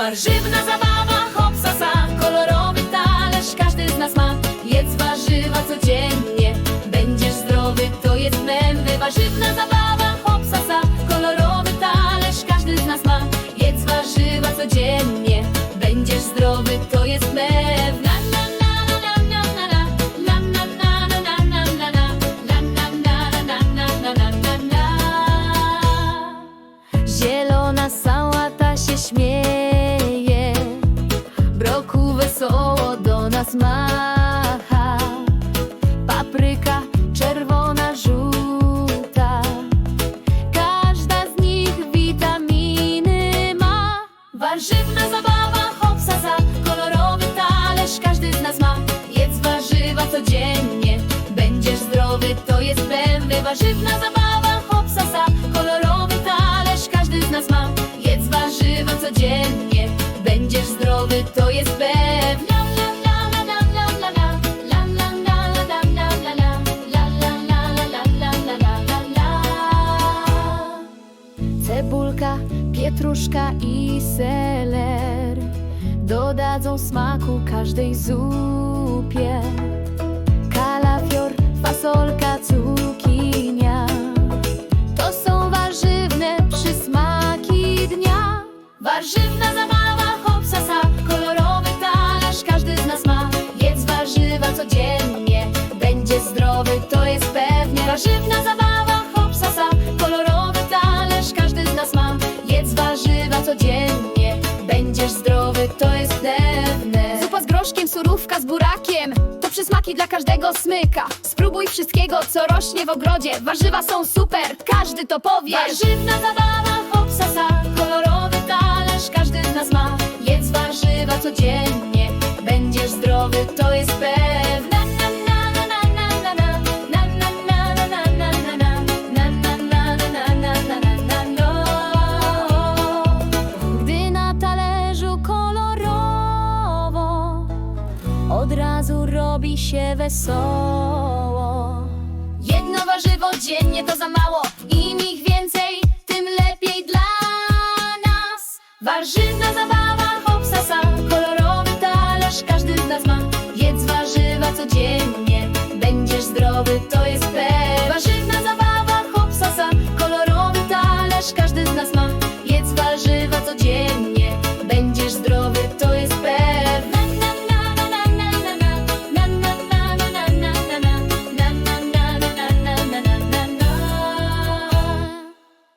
Warzywna zabawa, hopsasa, kolorowy talerz, każdy z nas ma. Jedz warzywa codziennie, będziesz zdrowy, to jest mędy. Warzywna zabawa, hopsasa, kolorowy talerz, każdy z nas ma. Jedz warzywa codziennie, nas macha. Papryka czerwona, żółta, każda z nich witaminy ma. Warzywna zabawa, hopsasa, kolorowy talerz, każdy z nas ma. Jedz warzywa codziennie, będziesz zdrowy, to jest pewne. Warzywna zabawa, Pietruszka i seler dodadzą smaku każdej zupie. Kalafior, fasolka, cukinia to są warzywne przysmaki dnia. Warzywna zabawa, hopsasa, kolorowy talerz, każdy z nas ma. Jedz warzywa codziennie, będzie zdrowy, to jest pewnie. Warzywna zabawa, codziennie, będziesz zdrowy, to jest pewne. Zupa z groszkiem, surówka z burakiem, to przysmaki dla każdego smyka. Spróbuj wszystkiego, co rośnie w ogrodzie. Warzywa są super, każdy to powie. Warzywna zabawa, hopsasa, kolorowy talerz, każdy z nas ma. Jedz warzywa codziennie, będziesz zdrowy, to jest od razu robi się wesoło. Jedno warzywo dziennie to za mało, im ich więcej, tym lepiej dla nas. Warzywna zabawa,